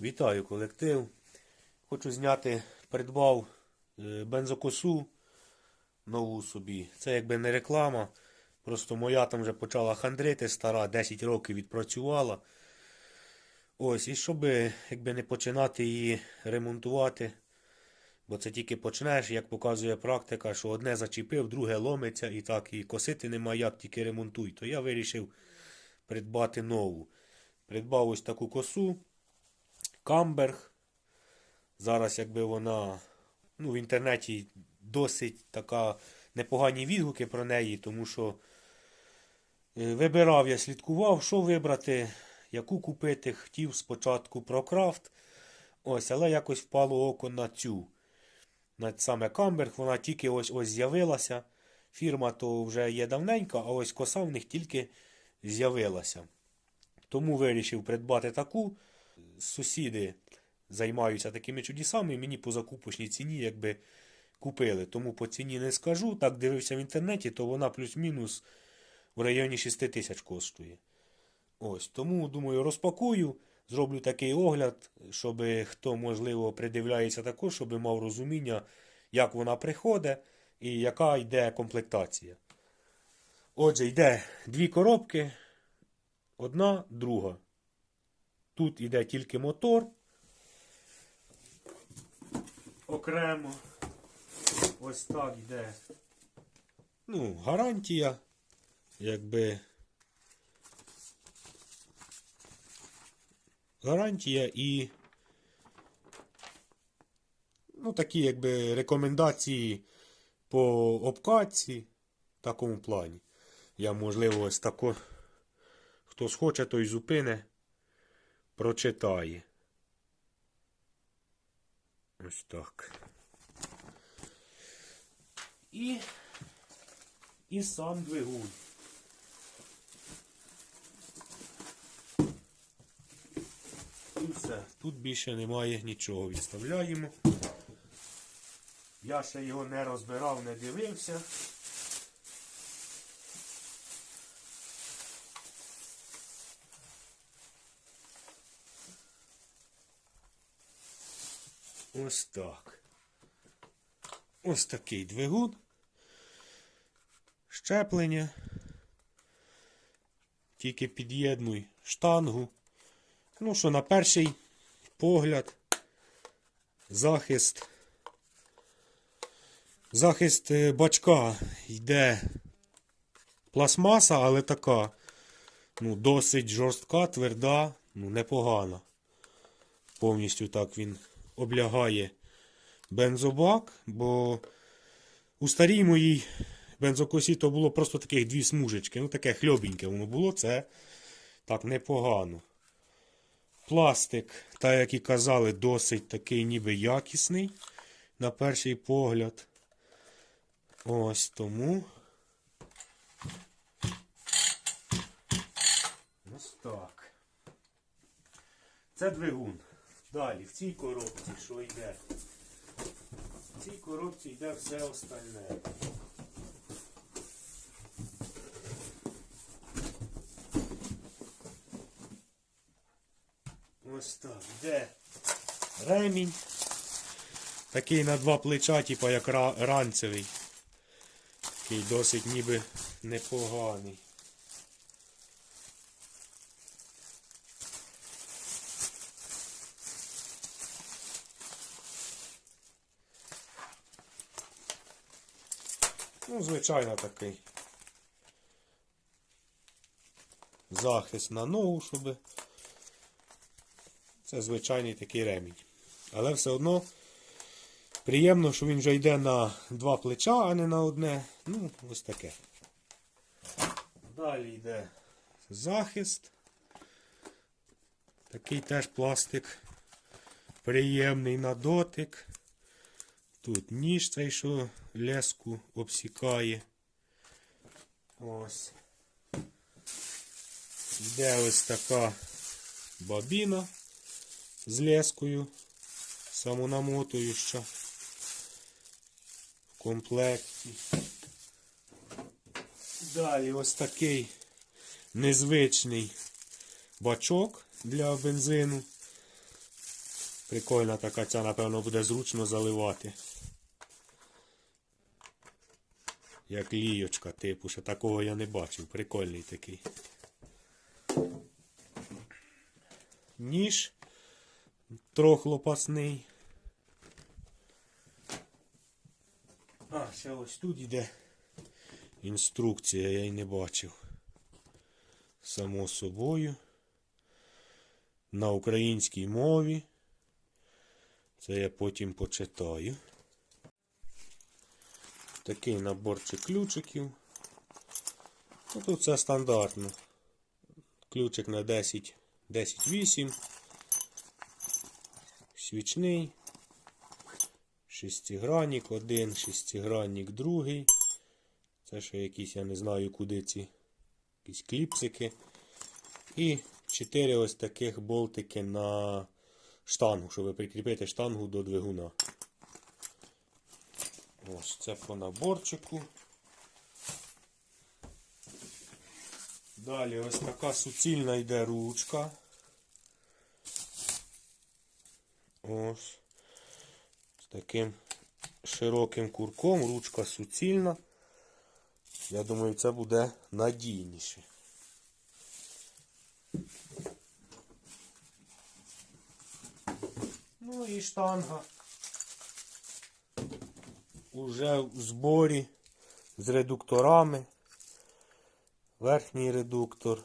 Вітаю колектив. Хочу зняти, придбав е, бензокосу нову собі. Це якби не реклама. Просто моя там вже почала хандрити стара, 10 років відпрацювала. Ось, і щоб якби не починати її ремонтувати. Бо це тільки почнеш, як показує практика, що одне зачепив, друге ломиться і так, і косити нема як, тільки ремонтуй. То я вирішив придбати нову. Придбав ось таку косу. Камберг. Зараз, якби вона ну, в інтернеті досить така непогані відгуки про неї, тому що е, вибирав я, слідкував, що вибрати, яку купити. Хотів спочатку про крафт. Ось, але якось впало око на цю. На саме Камберг, вона тільки ось ось з'явилася. Фірма то вже є давненька, а ось коса в них тільки з'явилася. Тому вирішив придбати таку. Сусіди займаються такими чудесами, і мені по закупочній ціні якби купили. Тому по ціні не скажу. Так дивився в інтернеті, то вона плюс-мінус в районі 6 тисяч коштує. Ось, тому, думаю, розпакую, зроблю такий огляд, щоб хто, можливо, придивляється також, щоб мав розуміння, як вона приходить і яка йде комплектація. Отже, йде дві коробки, одна, друга. Тут йде тільки мотор. Окремо. Ось так йде. Ну, гарантія. Якби. Гарантія і. Ну, такі, якби, рекомендації по обкатці в такому плані. Я, можливо, ось тако. Хто схоче, той зупине прочитає. Ось так. І, і сам двигун. І все. Тут більше немає нічого. Відставляємо. Я ще його не розбирав, не дивився. Ось так. Ось такий двигун. Щеплення. Тільки під'єднуй штангу. Ну що, на перший погляд, захист. Захист е, бачка йде пластмаса, але така, ну, досить жорстка, тверда, ну, непогана. Повністю так він облягає бензобак, бо у старій моїй бензокосі то було просто таких дві смужечки. Ну, таке хльобеньке воно було, це так непогано. Пластик, так як і казали, досить такий ніби якісний на перший погляд. Ось тому. Ось так. Це двигун. Далі, в цій коробці що йде? В цій коробці йде все остальне. Ось так. Де ремінь. Такий на два плеча, типа як ранцевий. Такий досить ніби непоганий. Ну, звичайно такий. Захист на ногу, щоб. Це звичайний такий ремінь. Але все одно приємно, що він вже йде на два плеча, а не на одне. Ну, ось таке. Далі йде захист. Такий теж пластик. Приємний на дотик. Тут ніж цей, що леску обсікає. Ось. Йде ось така бабіна з лескою самонамотуюча в комплекті. Далі ось такий незвичний бачок для бензину. Прикольна така ця, напевно, буде зручно заливати. Як лійочка, типу, ще такого я не бачив. Прикольний такий. Ніж трохлопасний. А, ще ось тут йде інструкція, я й не бачив. Само собою. На українській мові. Це я потім почитаю. Такий наборчик ключиків. Ну, тут все стандартно. Ключик на 10, 10-8. Свічний. Шестигранник один, шестигранник другий. Це ще якісь, я не знаю, куди ці якісь кліпсики. І 4 ось таких болтики на штангу, щоб прикріпити штангу до двигуна. Ось це по наборчику. Далі ось така суцільна йде ручка. Ось. З таким широким курком, ручка суцільна. Я думаю, це буде надійніше. Ну і штанга. Уже в зборі з редукторами. Верхній редуктор.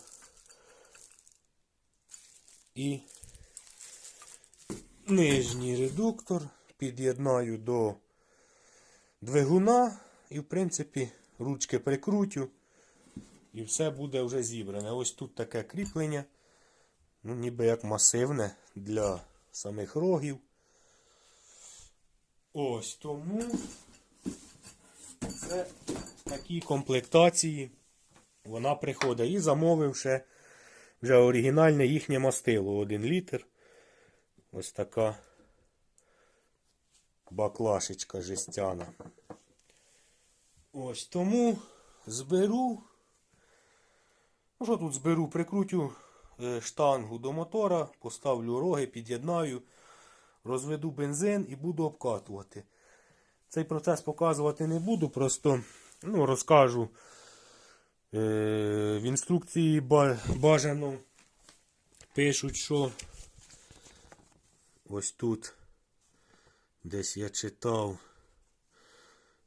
І нижній редуктор. Під'єднаю до двигуна і, в принципі, ручки прикрутю. І все буде вже зібране. Ось тут таке кріплення. Ну, ніби як масивне для самих рогів. Ось тому це такі комплектації. Вона приходить і замовив ще вже оригінальне їхнє мастило 1 літр. Ось така баклашечка жестяна. Ось тому зберу. Ну що тут зберу? Прикрутю е, штангу до мотора, поставлю роги, під'єднаю, розведу бензин і буду обкатувати. Цей процес показувати не буду, просто ну, розкажу. Е, в інструкції бажано пишуть, що ось тут десь я читав.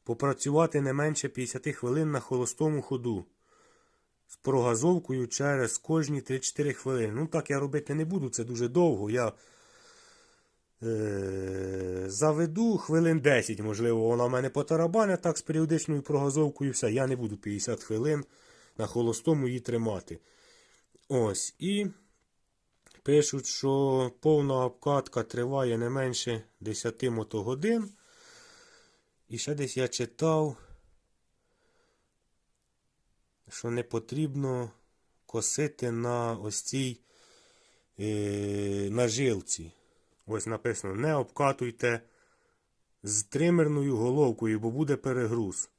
Попрацювати не менше 50 хвилин на холостому ходу. З прогазовкою через кожні 3-4 хвилини. Ну так я робити не буду, це дуже довго. Я заведу хвилин 10, можливо, вона в мене потарабане так з періодичною прогазовкою. Все, я не буду 50 хвилин на холостому її тримати. Ось. І пишуть, що повна обкатка триває не менше 10 мотогодин. І ще десь я читав, що не потрібно косити на ось цій е, на жилці. Ось написано: не обкатуйте з тримерною головкою, бо буде перегруз.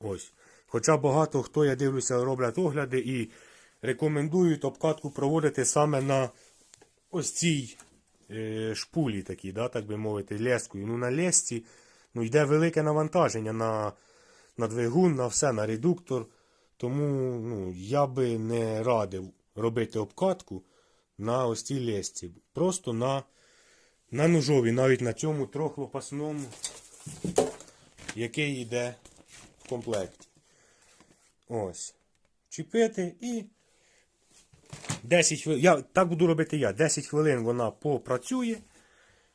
Ось. Хоча багато хто, я дивлюся, роблять огляди і рекомендують обкатку проводити саме на ось цій е, шпулі, такій, да, так би мовити, лескою. Ну, на лесці ну, йде велике навантаження на, на двигун, на все, на редуктор. Тому ну, я би не радив робити обкатку на ось цій лесці. Просто на, на ножові, навіть на цьому трьохлопасному, який йде в комплекті. Ось. Чіпити і 10 хвилин. Я так буду робити я. 10 хвилин вона попрацює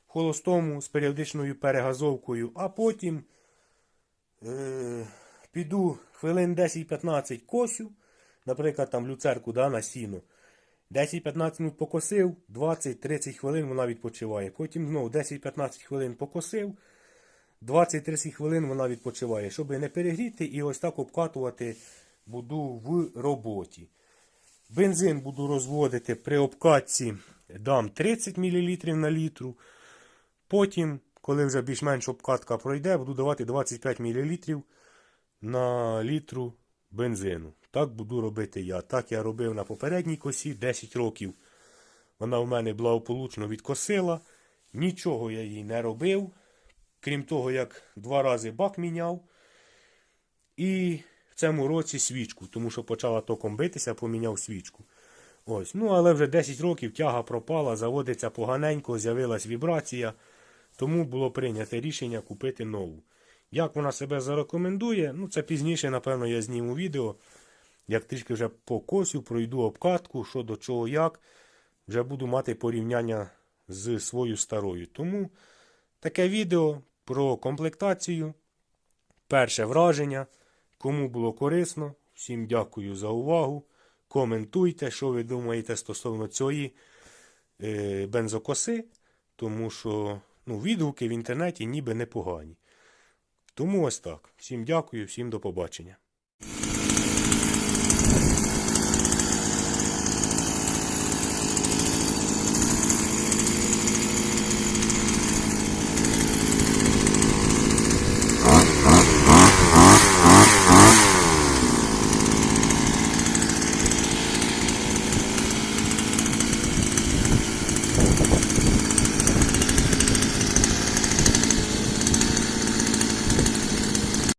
холостому з періодичною перегазовкою, а потім е, піду хвилин 10-15 косю, наприклад, там люцерку да, на сіно. 10-15 минут покосив, 20-30 хвилин вона відпочиває. Потім знову 10-15 хвилин покосив, 20-30 хвилин вона відпочиває. Щоб не перегріти і ось так обкатувати буду в роботі. Бензин буду розводити при обкатці дам 30 мл на літру. Потім, коли вже більш-менш обкатка пройде, буду давати 25 мл на літру бензину. Так буду робити я. Так я робив на попередній косі 10 років. Вона в мене благополучно відкосила. Нічого я їй не робив, крім того, як два рази бак міняв. І в цьому році свічку, тому що почала током битися, поміняв свічку. Ось. Ну, але вже 10 років тяга пропала, заводиться поганенько, з'явилась вібрація. Тому було прийнято рішення купити нову. Як вона себе зарекомендує, ну це пізніше, напевно, я зніму відео. Як трішки вже по косю, пройду обкатку, що до чого як, вже буду мати порівняння з своєю старою. Тому таке відео про комплектацію. Перше враження. Кому було корисно, всім дякую за увагу. Коментуйте, що ви думаєте стосовно цієї е, бензокоси, тому що ну, відгуки в інтернеті ніби непогані. Тому ось так. Всім дякую, всім до побачення.